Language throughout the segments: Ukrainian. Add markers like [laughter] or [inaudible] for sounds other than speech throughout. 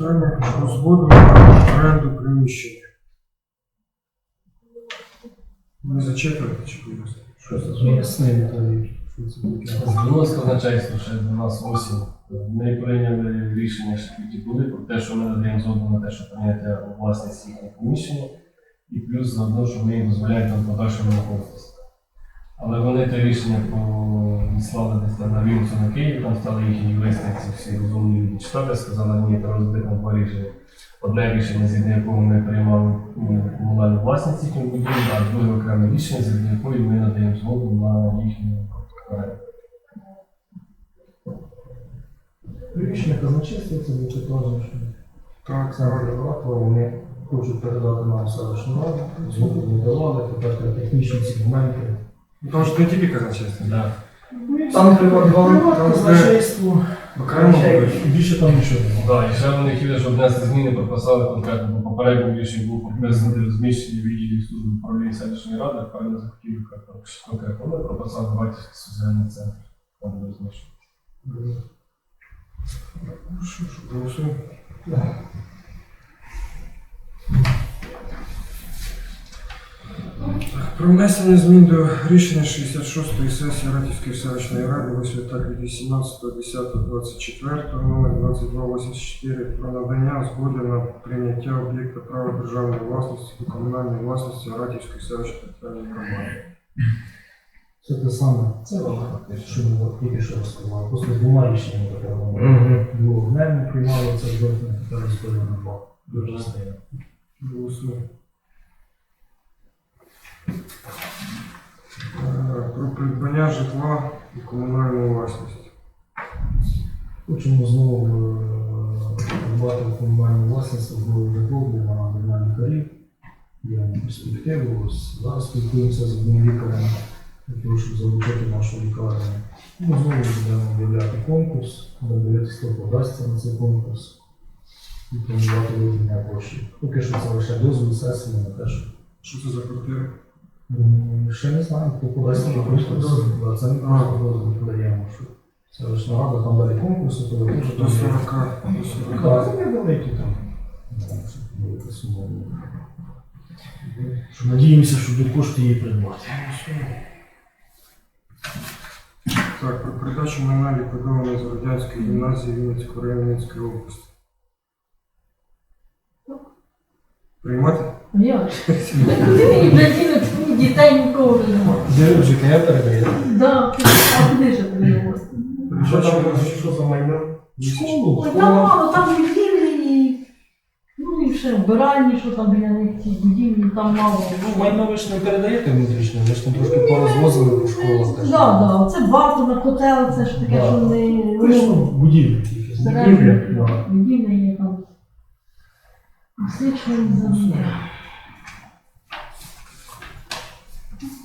питання про згоду на оренду приміщення. Не зачитуєте чи пояснити? Що це це таке. Звернулося казначейство ще до нас осінь. Ми прийняли рішення, що ті були про те, що ми надаємо згоду на те, що прийняти у власність їхнє приміщення, і плюс заодно, що ми їм дозволяємо там подальшому знаходитися. Але вони те рішення послали десь там на Вінницю на Київ, там стали їхні юристи, ці всі розумні люди читати, сказали, ні, треба розбити на два рішення. Одне рішення, згідно якого ми приймали ну, комунальну власність їхню будівлю, а друге окреме рішення, згідно якої ми надаємо згоду на їхню оренду. Приміщення казначейства це буде теж, що Так, Олександр Єврапова, вони хочуть передати нам селищну раду, згоду не давали, тепер технічні ці моменти. Тому що не тільки казначейство. Да. Там приватбанк, Там казначейство, Окремо і більше там нічого немає. Да, і ще вони хотіли, щоб внести зміни, прописали конкретно, бо попередньому рішенні був прописаний розміщення відділів служби управління селищної ради, тепер вони захотіли конкретно-. Вони прописали батьківський соціальний центр. Там буде розміщення. Ну, Що ж, голосуємо. Про внесення змін до рішення 66-ї сесії Ратівської селищної ради 8 так від 18.10.24 номер 2284 про надання згоди на прийняття об'єкта права державної власності до комунальної власності Ратівської селищної територіальної громади. Це те саме, це що ми тільки що розказали. Просто двома рішеннями такого. Було в мене приймало це жодне, тепер розповідно на два. Дуже стає. Голосуємо. Про придбання житла і комунальну власність. Хочемо знову е, придбати комунальну власність знову житло для надання лікарів. Є перспективу. Зараз спілкуємося з одним лікарем, для того, щоб залучити нашу лікарню. Ну, знову будемо об'являти конкурс, дивитися, хто подасться на цей конкурс і планувати виділення коштів. Поки що це лише дозвіл сесії на те, що Що це за квартира? Ще не знаю, на Просто конкурс. Це не просто дозвіл подаємо, що селищна рада там далі конкурси, то ви До 40. До 40. Так, це невеликі там. Не що. Що Надіємося, що будуть кошти її придбати. Так, про передачу майна ліквідованої з радянської гімназії Вінницької району Вінницької області. Приймати? Як? Куди [laughs] мені прикинути, мені дітей нікого вже немає. Де ЖК передає? Да, а куди ж ти Що там, що за майно? Школу. Ой, там мало, там будівлі і... Ну і ще вбиральні, що там біля них ці будівлі, там мало. Ну, майно ви ж не передаєте внутрішньо, ви ж там трошки порозвозили по школах. Так, да, це вату на котел, це ж таке, Да. що не... Ви ж ну, будівлі тільки. Будівля є там. Освічені землі.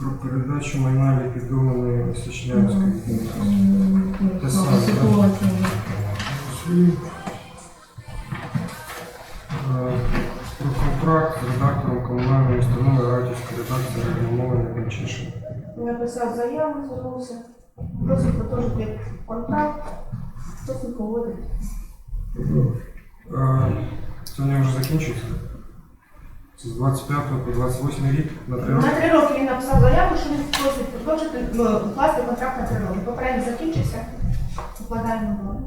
Про передачу майна ліквідованої Осічнянської гімназії. Те саме, ситуація. Голосуємо. Е, Про контракт з редактором комунальної установи Ратівської редакції регламовання Панчишин. написав заяву, звернувся, просить продовжити контракт, просить поводити. Е, Це не вже закінчується? З 25 по 28 рік на три роки? На три роки він написав заяву, що він просить продовжити ну, укласти контракт на три роки. Попередньо закінчився, укладаємо новий.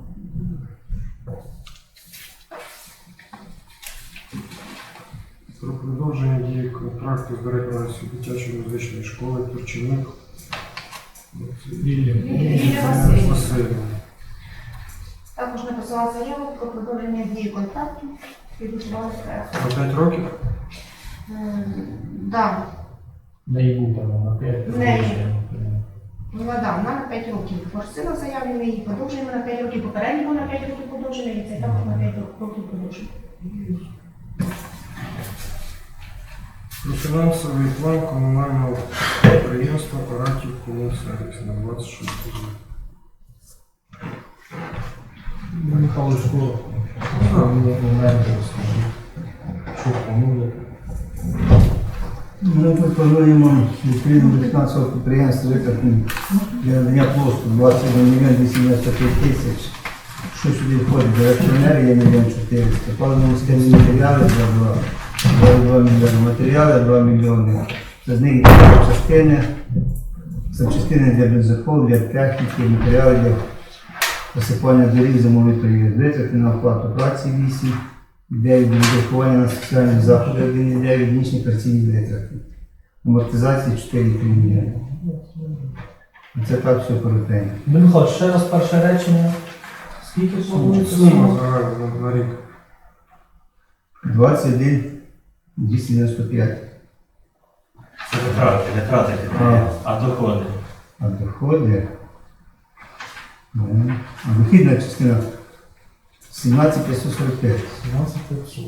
Про продовження дії контракту з директором дитячої музичної школи Турчинюк Лілія. Васильівна. Також написала заяву про продовження дії контракту, підготували проект. На 5 років? Ем, Да, В неї був там на 5 В неї. вона да, вона на 5 років просила заяву, ми її подовжуємо на 5 років, попередній на 5 років подовжений, і цей також на 5 років подовжений. Про фінансовий план комунального підприємства апаратів комунсервіс на 26 рік. Ну, Михайло Школа. Мені моменти розкажіть. Що плануєте? Ми пропонуємо відповідно фінансового підприємства виконати для надання послуг 21 мільйон 85 тисяч що сюди входить? Електроенергія мільйон 400, паливно-мастильні матеріали за 2, 2 мільйони, матеріали 2 мільйони. З них частини, запчастини для бензокол, для техніки, матеріали для посипання доріг зимовий період, витрати на оплату праці 8, 9 відрахування на соціальні заходи 1,9, нічні операційні витрати. Амортизації 4,3 мільйони. Це так все коротенько. Михайло, ще раз перше речення. Скільки планується Сума загальна на- рік. 21 295. Це витрати, витрати підприємства, а доходи. А доходи. Ну, А вихідна частина 17 545. 17 500.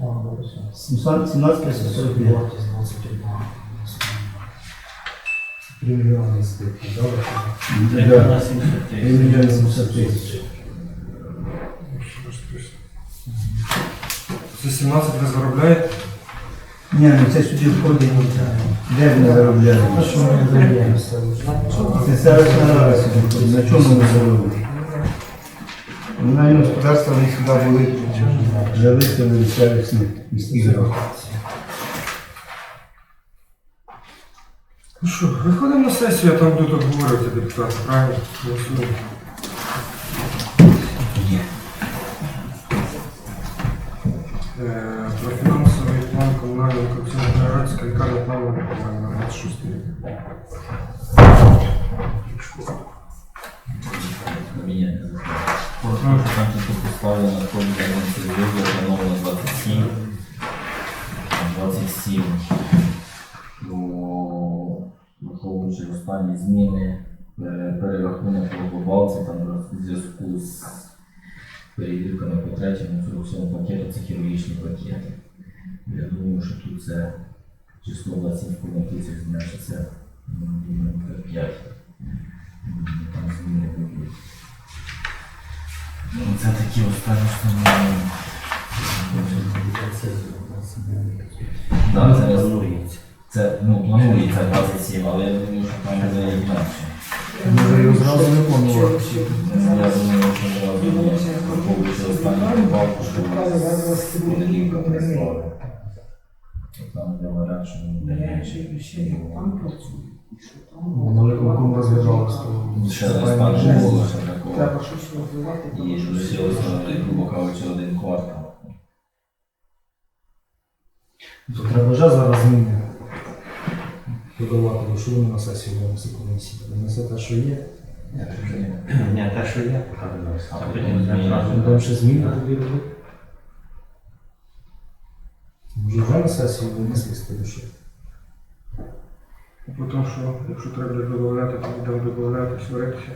А, добре. 700 17 545. Вартість 21. 3 мільйони збитки, добре? Да. на 700 3 тисяч. мільйони 700 тисяч. Це 17 ви заробляєте? Ні, ну це сюди входить. Де вони заробляють? Що ми не даємося? Це селищна рада сюди входить. На чому вони заробляють? Комунальні господарства вони сюди були зависили від селищних міських рад. Ну що, виходимо на сесію, а там будуть обговорювати депутати, правильно? Голосуємо. Прошу, там тут поставлено код для номер 27. 27. Ну, Враховуючи останні зміни, е, перерахунок глобалці, там в зв'язку з перевірками по третьому 47 пакету, це хірургічні пакети. Я думаю, що тут це число 27 тисяч зменшиться ну, 5. Там зміни будуть. Ну, Це такі останні основні. Да, це Планується. Це ну, планується 27, але я думаю, що там буде інакше. Може його зразу не планувати. Ну, Я думаю, що зразу враховуючи останню добавку, що з понеділка прислали. Там говорять, що він буде менше. На виконкому розглядалось, то Ще раз там не було ще такого. І лишилося, грубо кажучи, один квартал. То треба вже зараз зміни додавати, бо що вони на сесії винесли комісії. Винесе те, що є. Ні, те, що є. А потім зміни. Там ще зміни тоді робити. Вже на сесії винесли з того, що. Потім, що якщо треба додати, то будемо додати, сваритися.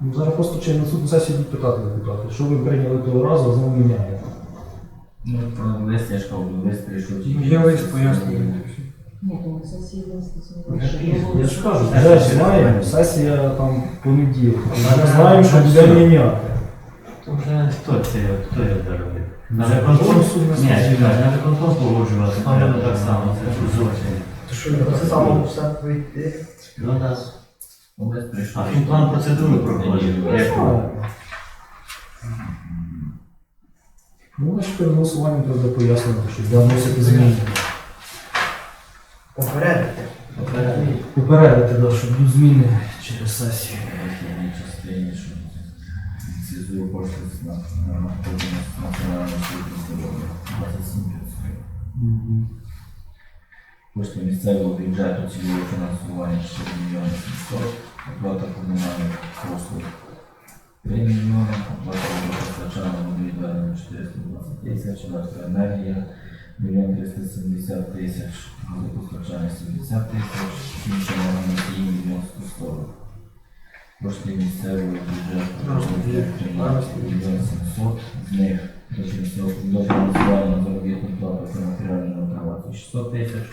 Ну, зараз просто чи на суд сесії будуть питати депутати, що ви прийняли того разу, а знову міняєте. Ну, то лист, я ж кажу, лист прийшов тільки. Є лист пояснення. Я ж кажу, вже ж знаємо, сесія там понеділок. Ми знаємо, що буде міняти. То вже хто це, хто буде робити? На Вже виконком? потім Ні, чекай, на виконком погоджувати, там воно так само, це ж зовсім. Що так само все вийти? Ну, прийшов. А він план процедури проходить. Як? Ну, значить, перед голосуванням треба пояснити, що для вносити зміни. Попередити. Попередити, да, що будуть зміни через сесію. Вихідній частині, що цізую кошти на надходження з національної служби 27 500. Кошти місцевого бюджету цільового фінансування 4 мільйони 700, оплата комунальних послуг 3 мільйони, оплата водопостачання водовідведення 420 тисяч, електроенергія 1 370 тисяч, водопостачання 70 тисяч, інші носії 1 140. Кошти місцевого бюджету 13 мільйон 700, з них до фінансового- до фінансування заробітної плати та матеріальної права 600 тисяч,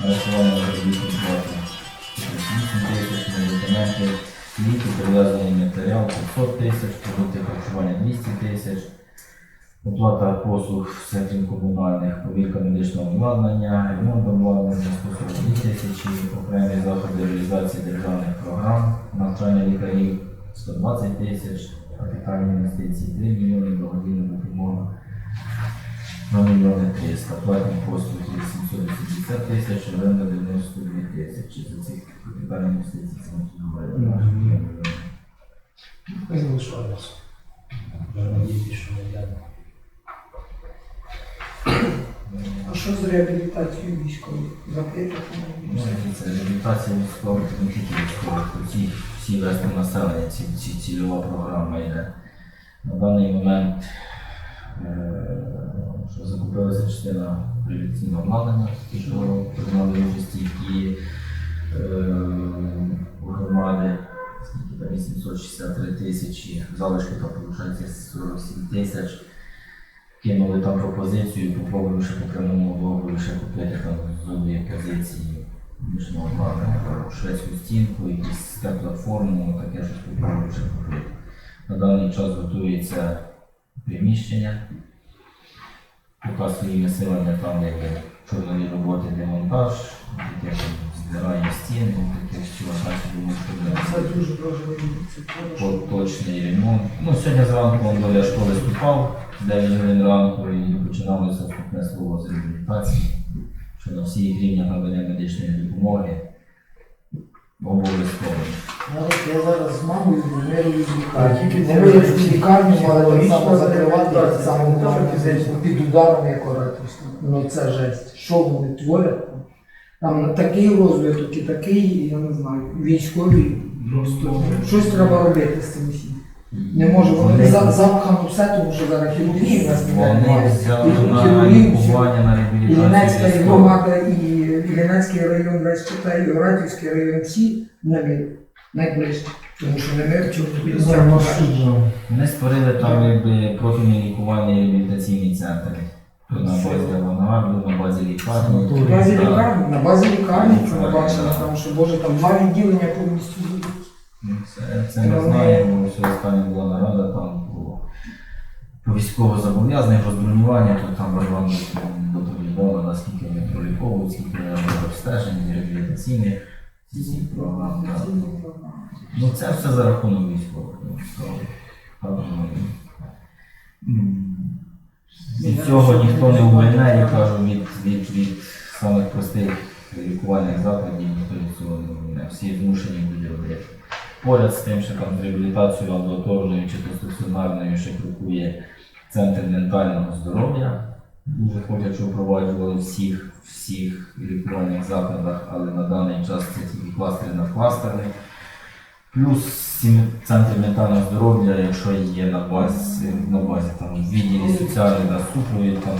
нарахування заробітної плати 38 тисяч, медикаменти, ліки, привезений матеріал 500 тисяч, продукти харчування 200 тисяч, оплата послуг в секторі комунальних, повірка медичного обладнання, ремонт обладнання 142 тисячі, окремі заходи реалізації державних програм, навчання лікарів 120 тисяч, капітальні інвестиції 3 мільйони, благодійна допомога 2 мільйони 300, платні послуги 780 тисяч, оренда 92 тисячі. За ці капітальні інвестиції це не Хай залишається. Вже надіюсь, що не йдемо. А що з реабілітацією військових? Закрито? Ну, це реабілітація військових, не тільки військових, всі, всі верстви населення, ці, ці цільова програма йде. На даний момент е, що закупилася частина реабілітаційного обладнання, що приймали участі і е, у громади скільки там 863 тисячі, залишки там виходить 47 тисяч. Кинули там пропозицію, попробуємо ще по прямому ще купити там з однієї позиції обладнання, шведську стінку, якісь степ-платформу, таке щось ще купити. На даний час готується приміщення. Поки своїми силами там якби чорнові роботи демонтаж, таке там збирання стін, таке що думаю, що буде дуже. Це дуже поточний ремонт. Ну, сьогодні зранку він біля школи ступав, з 9 годин ранку і починалося вступне слово з реабілітації, що на всіх рівнях надання медичної допомоги обов'язково. Навіть я зараз з мамою Вони в лікарні мали так само закривати, закривати, так само фізично. під ударом, як. Ну це жесть. Що вони творять там? Такий розвиток і такий, я не знаю, військові. Просто щось треба робити з цим всім. Не може, вони за- запхано все, тому що зараз хірургії в нас Вони немає. взяли І на лікування на І. Лінецька і громада, і Лінецький район весь читає, і Оратівський район всі не мир. Найближче. Тому що не мир, чому тобі Зараз. Вони створили там якби профільний лікувальний реабілітаційний центр. На базі авангарду, на базі лікарні. На базі лікарні, на базі лікарні, це ми так. там, що Боже, там два відділення повністю будуть. Ну, Це, це ми знаємо, що остання була нарада там по, по військово-зобов'язаних розбронювання, то там Богдан доповідав, наскільки вони проліковують, скільки вони роблять обстежень, реабілітаційних, Ну це все за рахунок військових. ну, що, ну, м, Від цього ніхто не увольняє, я кажу, від, від, від самих простих лікувальних закладів ніхто від цього не увольняє. Всі змушені будуть робити. Поряд з тим, що там реабілітацією амбулаторною чи то стаціонарною ще крокує центр ментального здоров'я. Дуже хочуть, впроваджували всіх, всіх лікувальних закладах, але на даний час це тільки кластери на кластерний. Плюс ці центри ментального здоров'я, якщо є на базі, на базі там, відділі соціальної супровід, там,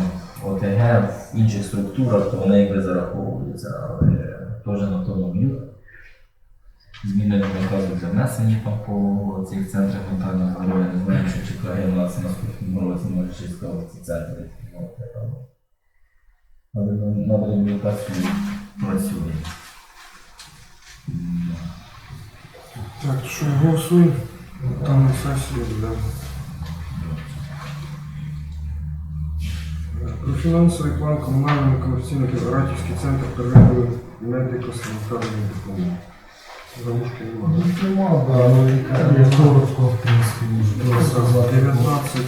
ОТГ, в інших структурах, то вони якби зараховуються, але теж на тому б'ють. Зміни наказують внесені там по цих центрах ментального здоров'я, не знаю, що чекає нас в наступному році, може ще сказати ці центри. Але на- над реабілітацією працює. Так, що голосуємо? Там на сесії буде. Про фінансовий план комунального комерційного Кіровоградський центр первинної медико-санітарної допомоги. Залушки немає. Нема, да, ну лікарня коротко, в принципі, можу розказати. 19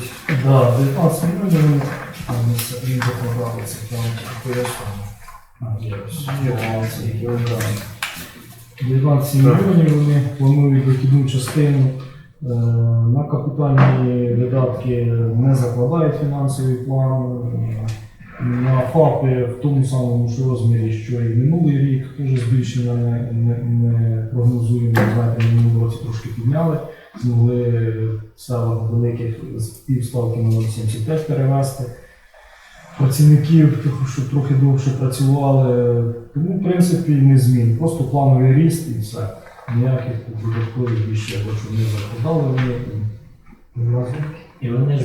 Да, 19 мільйонів, там це він докладалися, там поясню. А, є. Є. Баланси, які вони дали. 19 мільйонів вони планують дохідну частину. Е, На капітальні видатки не закладають фінансовий план. Е, На ФАПи в тому самому ж розмірі, що і минулий рік, теж збільшення не, не, не прогнозуємо. Знаєте, в минулому році трошки підняли, змогли в великих з півставки на 0,75 перевести. Працівників, щоб трохи довше працювали. Тому, в принципі, не змін. Просто плановий ріст і все. Ніяких додаткових більше, що не закладали вони. і в нас І вони ж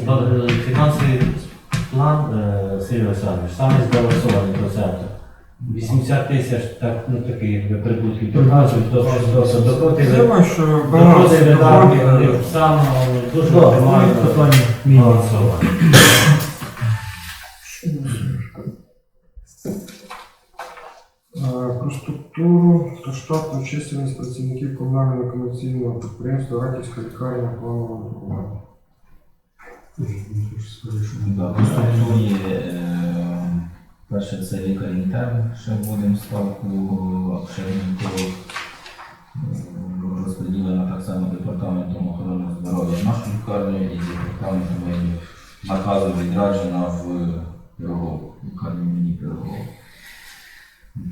фінансовий план, е, Сергій Олександрович, саме збалансований процентом. 80 тисяч так, ну, такі якби прибутки показують, то що що доходи Я думаю, що доходи видатки, вони саме дуже оптимально балансовані. Е, Про структуру та штатну чисельність працівників комунального некомерційного підприємства Ратівська лікарня планового лікування. По структурі, е, перше це лікар інтерн, ще вводимо ставку. Е, Розподілено так само департаментом охорони здоров'я нашу лікарню і департаментом медів. Наказом відраджена в Пирогову, лікарню імені Пирогову.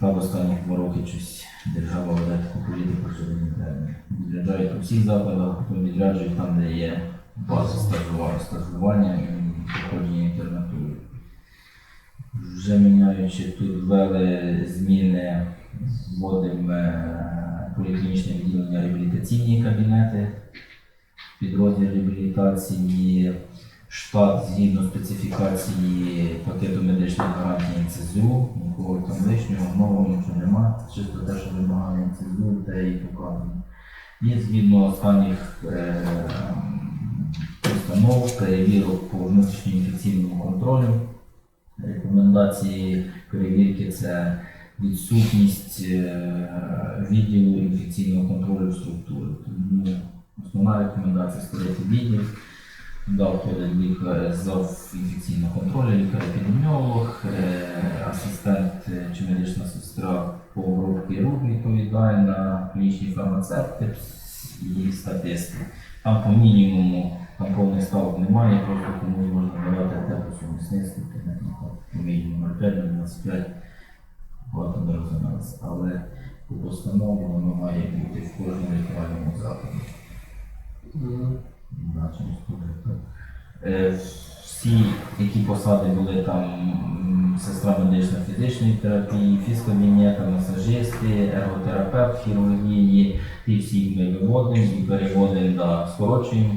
Так останні два роки щось держава веде таку політику, що не відряджають у всіх закладах, потім відряджують там, де є база стажування, стажування і проходження інтернатури. Вже міняючи тут ввели зміни, вводимо е, поліклінічне відділення реабілітаційні кабінети, підрозділ реабілітації, штат згідно специфікації пакету медичних гарантій НЦЗУ, нікого там лишнього, нового нічого нема, чисто те, що вимагає НЦЗУ, те і показано. І згідно останніх е, постанов, перевірок по внутрішньоінфекційному контролю. Рекомендації перевірки це відсутність е, відділу інфекційного контролю в структурі. Тому основна рекомендація створити відділ. Входить лікар зав інфекційного контролю, лікар-епідеміолог, е, асистент е, чи медична сестра по обробці рук відповідає на клінічні фармацевти і статисти. Там по мінімуму там повних ставок немає, просто комусь можна давати те по сумісництву, то не там по мінімуму 0,5 25 багато не розумілося. Але по постанові воно має бути в кожному лікувальному закладі. Значить, так. Е, Всі, які посади були там сестра медично-фізичної терапії, фізкабінета, масажисти, ерготерапевт хірургії, ті всі ми виводимо і переводимо, да, скорочуємо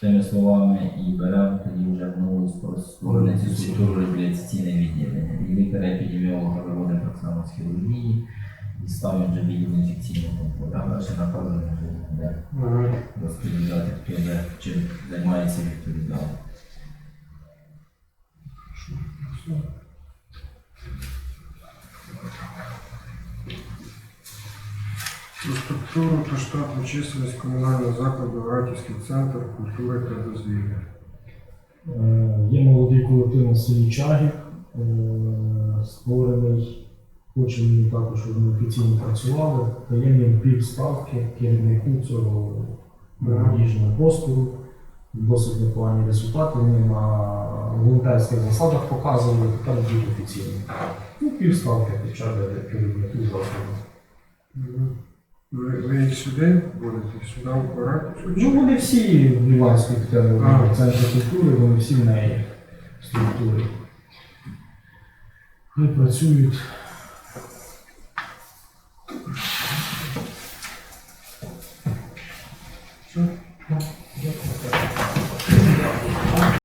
тими словами і беремо тоді вже в нову структуру реабілітаційне відділення. І лікаря-епідеміолога виводимо так само з хірургії вже відділ інфекційного контролю. А далі наказано вже йде Ага. розподіляти, хто де чим займається відповідально. Про структуру та штатну чисельність комунального закладу Ратівський центр культури та дозвілля. Е, Є молодий колектив на селі Чагів, е, створений. Хочемо також, щоб вони офіційно працювали. Даємо їм пів ставки керівнику цього молодіжного простору. Досить непогані результати. Вони на волонтерських засадах показували, тепер будуть офіційно. Ну, пів ставки хоча б керівнику закладу. Ви, їх сюди будете? Сюди в Ратівську? Ну, вони всі в Іванській А. центрі культури, вони всі в неї в структурі. І працюють.